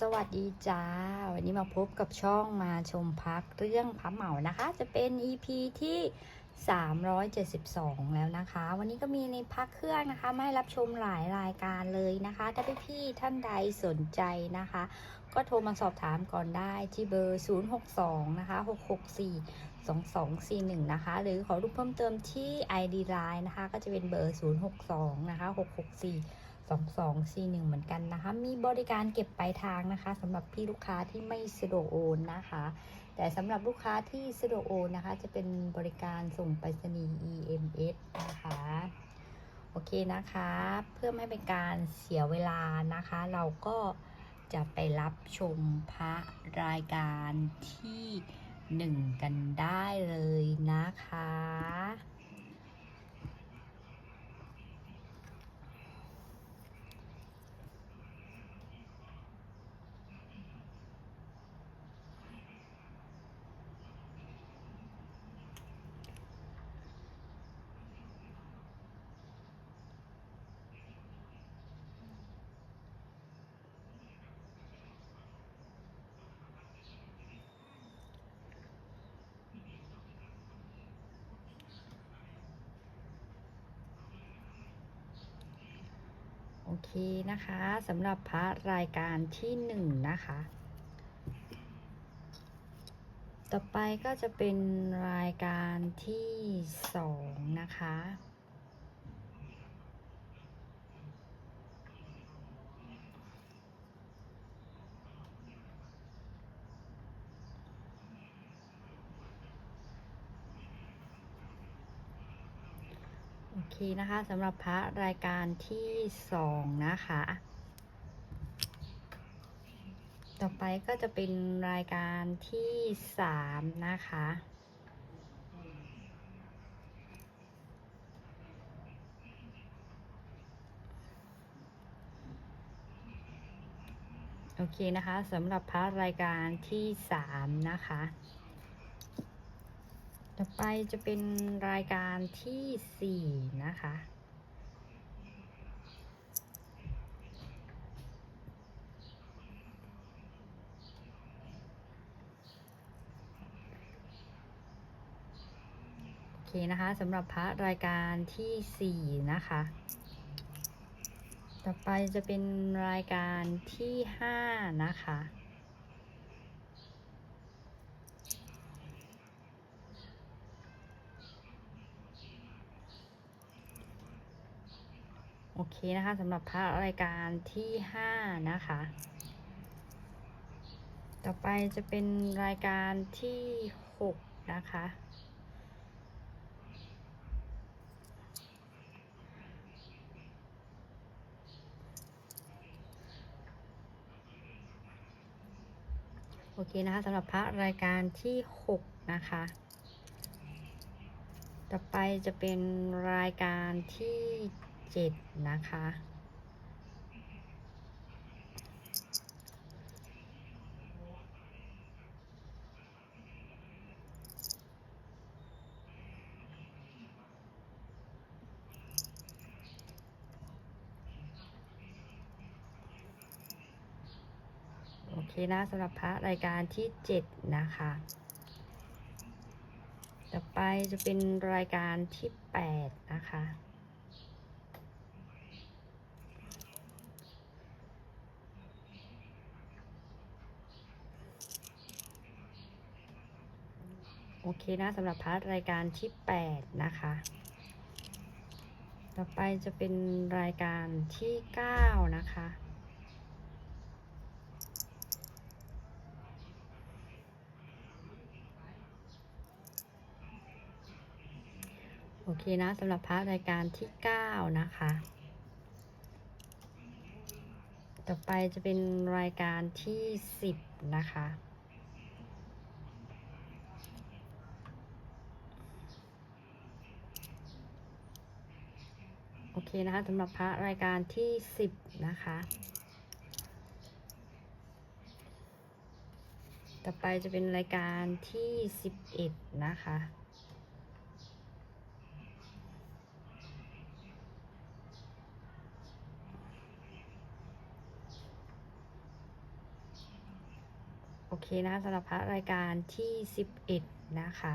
สวัสดีจ้า วันนี้มาพบกับช่องมาชมพักเรื่องพับเหมานะคะ จะเป็น EP ที่ 372 แล้วนะคะ วันนี้ก็มีในพักเครื่องนะคะมาให้รับชมหลายรายการเลยนะคะ ถ้าพี่ๆท่านใดสนใจนะคะ ก็โทรมาสอบถามก่อนได้ที่เบอร์ 062 นะคะ 664 2241 นะคะ หรือขอรูปเพิ่มเติมที่ ID Line นะคะ ก็จะเป็นเบอร์ 062 นะคะ 664 2241 เหมือนกันนะคะ มีบริการเก็บปลายทางนะคะสำหรับพี่ลูกค้าที่ไม่สะดวกโอนนะคะ แต่สำหรับลูกค้าที่สะดวกโอนนะคะ จะเป็นบริการส่งไปรษณีย์ EMS นะคะโอเคนะคะ เพื่อไม่เป็นการเสียเวลานะคะ เราก็จะไปรับชมพระรายการที่หนึ่งกันได้เลยนะคะ เคนะคะสำหรับพระรายการที่หนึ่งนะคะ ต่อไปก็จะเป็นรายการที่สองนะคะ โอเคนะคะสำหรับพระรายการที่สองนะคะ ต่อไปก็จะเป็นรายการที่สามนะคะ โอเคนะคะสำหรับพระรายการที่สามนะคะ ต่อไปจะเป็นรายการที่สี่นะคะ โอเคนะคะสำหรับพระรายการที่สี่นะคะ ต่อไปจะเป็นรายการที่ห้านะคะ โอเคนะคะสำหรับพระรายการที่ห้านะคะ ต่อไปจะเป็นรายการที่หกนะคะ โอเคนะคะสำหรับพระรายการที่หกนะคะ ต่อไปจะเป็นรายการที่ เจ็ดนะคะ โอเคนะสำหรับพระรายการที่เจ็ดนะคะ ต่อไปจะเป็นรายการที่แปดนะคะ โอเคนะสำหรับพาร์ทรายการที่ 8 นะคะ ต่อไปจะเป็นรายการที่ 9 นะคะ โอเคนะสำหรับพาร์ทรายการที่ 9 นะคะ ต่อไปจะเป็นรายการที่ 10 นะคะ เคนะคะสำหรับพระรายการที่ 10 นะคะ ต่อไปจะเป็นรายการที่ 11 นะคะโอเคนะคะสำหรับพระรายการที่ 11 นะคะ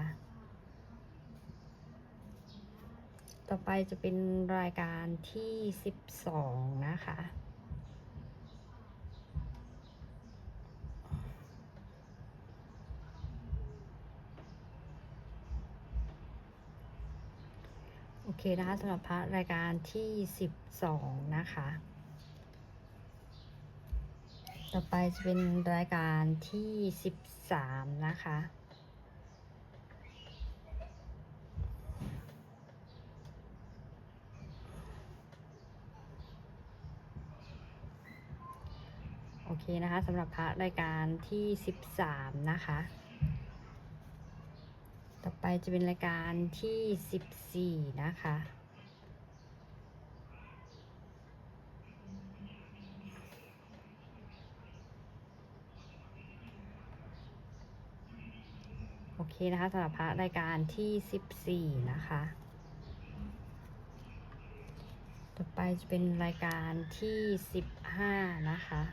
ต่อไปจะเป็นรายการที่12นะคะ โอเคนะคะสำหรับพระรายการที่12นะคะ ต่อไปจะเป็นรายการที่13นะคะ เคนะคะสำหรับพระรายการที่ 13 นะคะ ต่อไปจะเป็นรายการที่ 14 นะคะโอเคนะคะสำหรับพระรายการที่ 14 นะคะ ต่อไปจะเป็นรายการที่ 15 นะคะ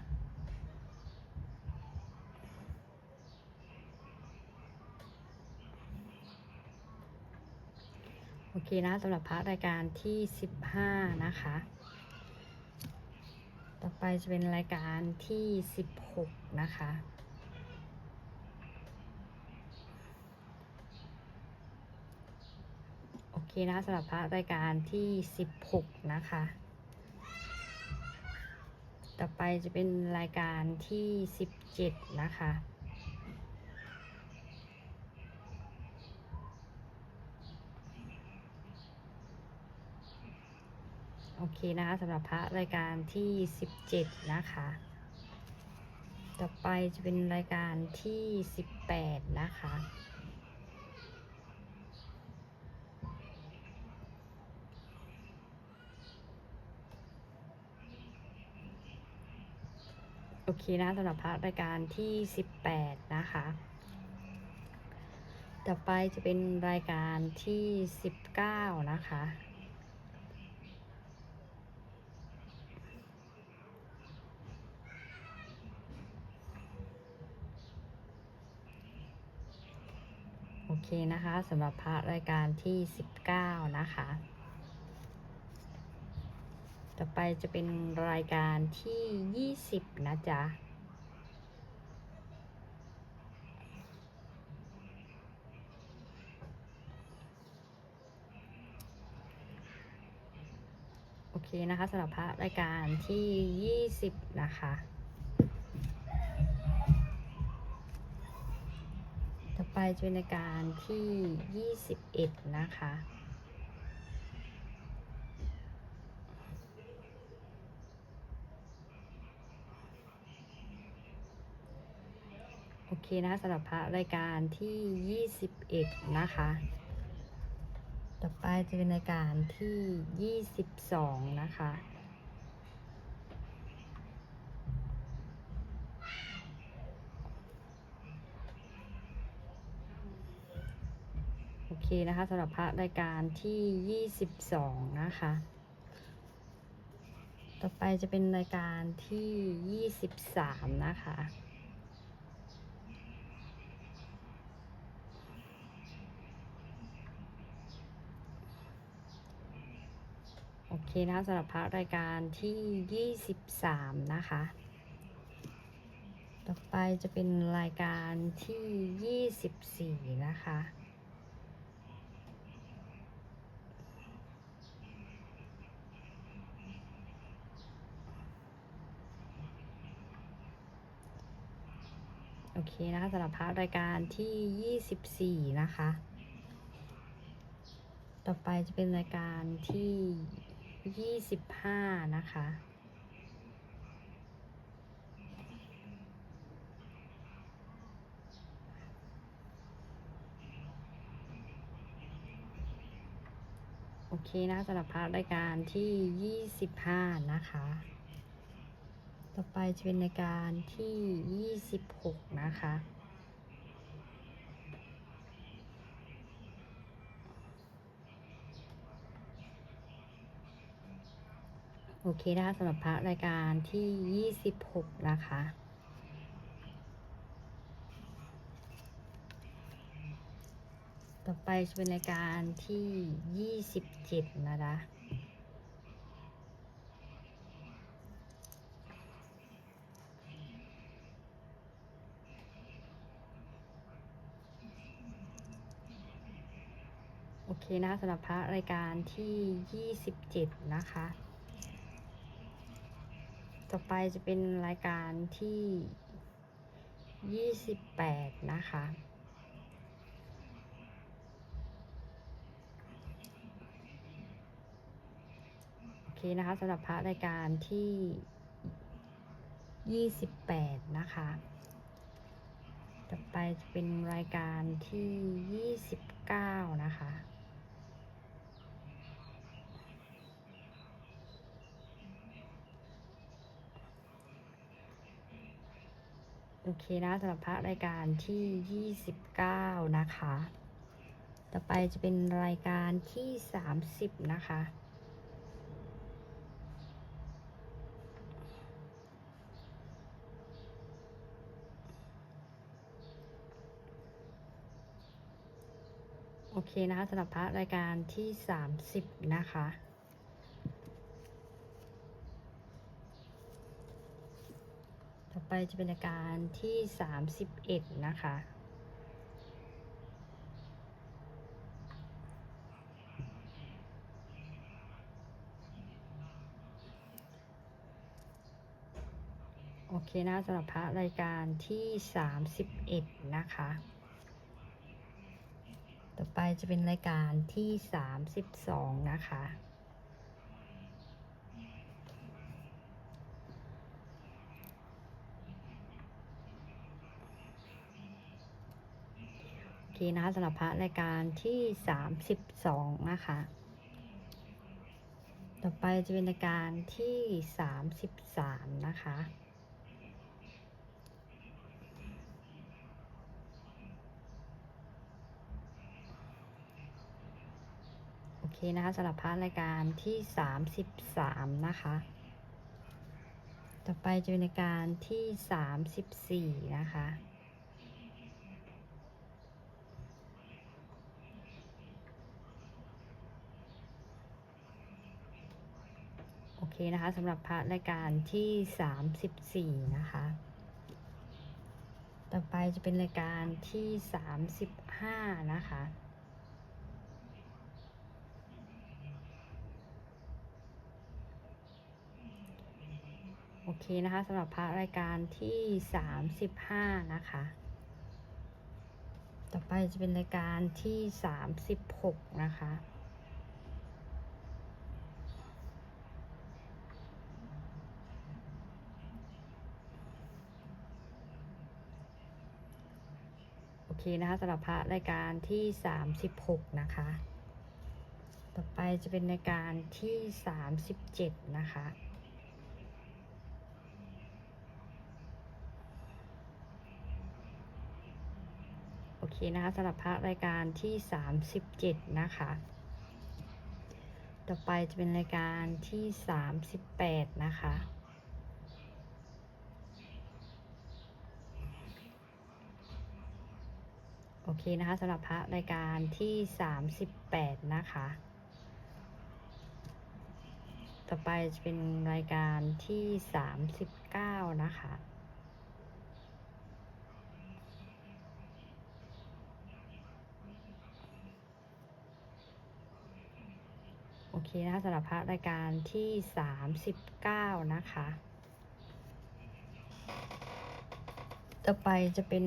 อเคนะสำหรับพระรายการที่15นะคะ ต่อไปจะเป็นรายการที่16นะคะโอเคนะสำหรับพระรายการที่16นะคะ ต่อไปจะเป็นรายการที่17นะคะ โอเคนะคะสำหรับพระรายการที่17นะคะ ต่อไปจะเป็นรายการที่18นะคะโอเคนะสำหรับพระรายการที่ 18 นะคะ ต่อไปจะเป็นรายการที่ 19 นะคะ เคนะคะสำหรับพระรายการที่ 19 นะคะ ต่อไปจะเป็นรายการที่ 20 นะจ๊ะโอเคนะคะสำหรับพระรายการที่ 20 นะคะ ไปจะเป็นรายการที่ 21 นะคะ โอเคนะสำหรับพระรายการที่ 21 นะคะ ต่อไปจะเป็นรายการที่ 22 นะคะ เคนะคะสำหรับพระรายการที่ 22 นะคะ ต่อไปจะเป็นรายการที่ 23 นะคะโอเคนะคะสำหรับพระรายการที่ 23 นะคะ ต่อไปจะเป็นรายการที่ 24 นะคะ เคนะคะสำหรับพระรายการที่ 24 นะคะ ต่อไปจะเป็นรายการที่ 25 นะคะโอเคนะสำหรับพาระรายการที่ 25 นะคะ ต่อไปจะเป็นนาการที่ 26 นะคะ โอเคนะคะสำหรับพระรายการที่ 26 นะคะต่อไปจะเป็นรายการที่ 27 นะคะ เคนะสำหรับพระรายการที่ 27 นะคะ ต่อไปจะเป็นรายการที่ 28 นะคะโอเคนะคะสำหรับพระรายการที่ 28 นะคะต่อไปจะเป็นรายการที่ 29 นะคะ โอเคนะสำหรับพระรายการที่ 29 นะคะ ต่อไปจะเป็นรายการที่ 30 นะคะ โอเคนะคะสำหรับพระรายการที่ 30 นะคะ ต่อ ไปจะเป็นรายการที่ 31 นะคะ โอเคนะสำหรับพระรายการที่ 31 นะคะ ต่อไปจะเป็นรายการที่ 32 นะคะ โอเคนะคะสำหรับพระรายการที่32นะคะ ต่อไปจะเป็นรายการที่33นะคะโอเคนะคะสำหรับพาร์ทรายการที่ 33 นะคะ ต่อไปจะเป็นรายการที่ 34 นะคะ โอเค นะคะสำหรับพร์ทรายการที่ 34 นะคะ ต่อไปจะเป็นรายการที่ 35 นะคะโอเคนะคะสำหรับพระรายการที่ 35 นะคะ ต่อไปจะเป็นรายการที่ 36 นะคะ เคนะคะสำหรับพระรายการที่ 36 นะคะ ต่อไปจะเป็นรายการที่ 37 นะคะโอเคนะคะสำหรับพระรายการที่ 37 นะคะ ต่อไปจะเป็นรายการที่ 38 นะคะ โอ เคนะคะสำหรับพระรายการที่ 38 นะคะ ต่อไปจะเป็นรายการที่ 39 นะคะโอเคนะคะสำหรับพระรายการที่ 39 นะคะ ต่อไปจะเป็น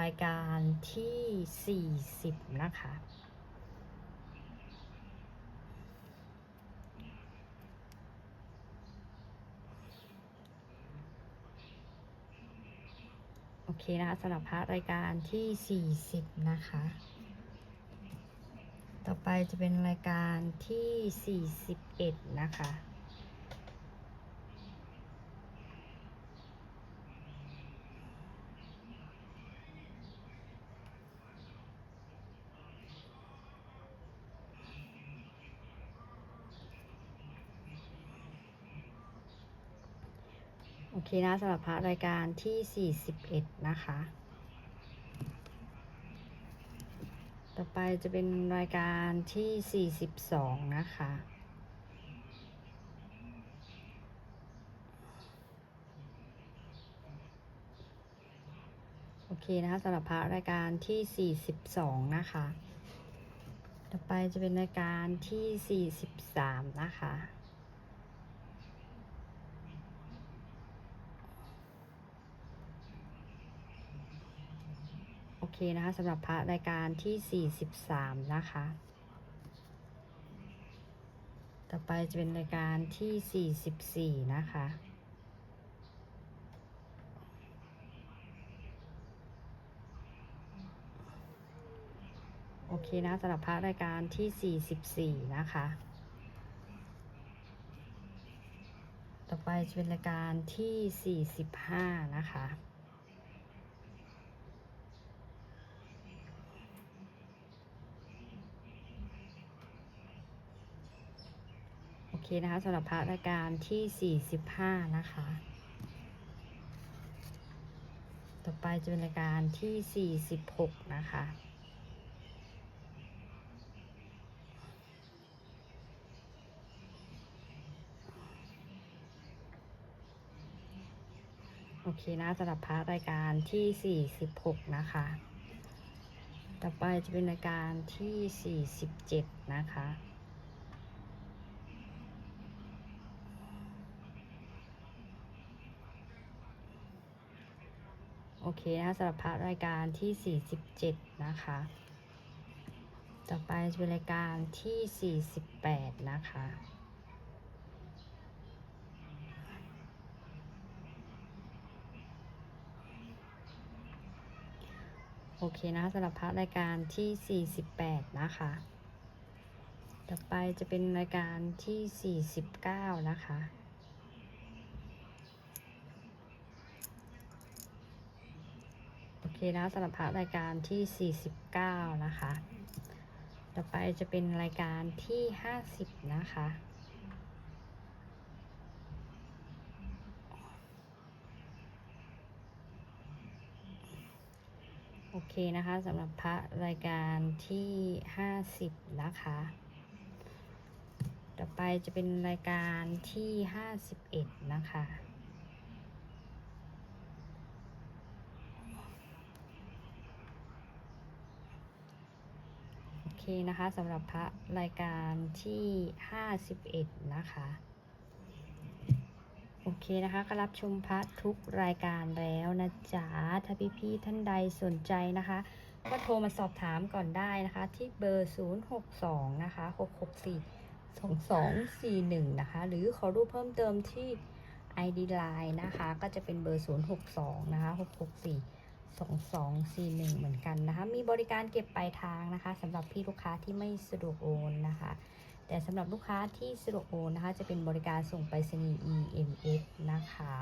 รายการที่ 40 นะคะ โอเคนะคะสำหรับพระรายการที่ 40 นะคะ ต่อไปจะเป็นรายการที่ 41 นะคะ เคนะสำหรับพระรายการที่ 41 นะคะ ต่อไปจะเป็นรายการที่ 42 นะคะ โอเคนะคะสำหรับพระรายการที่ 42 นะคะ ต่อไปจะเป็นรายการที่ 43 นะคะ เคนะคะสำหรับพระรายการที่ 43 นะคะ ต่อไปจะเป็นรายการที่ 44 นะคะโอเคนะสำหรับพระรายการที่ 44 นะคะ ต่อไปจะเป็นรายการที่ 45 นะคะ เคนะคะสำหรับพระรายการที่ 45 นะคะ ต่อไปจะเป็นรายการที่ 46 นะคะโอเคนะสำหรับพระรายการที่ 46 นะคะ ต่อไปจะเป็นรายการที่ 47 นะคะ โอเคนะสำหรับพระรายการที่ 47 นะคะ ต่อไปจะเป็นรายการที่ 48 นะคะโอเคนะสำหรับพระรายการที่ 48 นะคะ ต่อไปจะเป็นรายการที่ 49 นะคะ โอเค นะสำหรับพระรายการที่ 49 นะคะ ต่อไปจะเป็นรายการที่ 50 นะคะ โอเคนะคะสำหรับพระรายการที่ 50 นะคะ ต่อไปจะเป็นรายการที่ 51 นะคะ เคนะคะสำหรับพระรายการที่ 51 นะคะ โอเคนะคะ ก็รับชมพระทุกรายการแล้วนะจ๊ะ ถ้าพี่ๆท่านใดสนใจนะคะ ก็โทรมาสอบถามก่อนได้นะคะ ที่เบอร์ 062 นะคะ 664 2241 นะคะ หรือขอรูปเพิ่มเติมที่ ID Line นะคะ ก็จะเป็นเบอร์ 062 นะคะ 664 2241 เหมือนกันนะคะ มีบริการเก็บปลายทางนะคะสำหรับพี่ลูกค้าที่ไม่สะดวกโอนนะคะ แต่สำหรับลูกค้าที่สะดวกโอนนะคะ จะเป็นบริการส่งไปรษณีย์ EMS นะคะ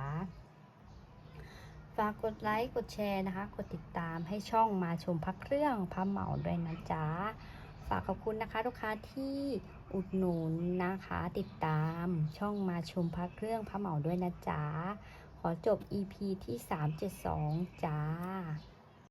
ฝากกดไลค์ กดแชร์นะคะ กดติดตามให้ช่องมาชมพักเครื่องพระเหมาด้วยนะจ๊ะ ฝากขอบคุณนะคะ ลูกค้าที่อุดหนุนนะคะ ติดตามช่องมาชมพักเครื่องพระเหมาด้วยนะจ๊ะ ขอจบ EP ที่ 372 จ้า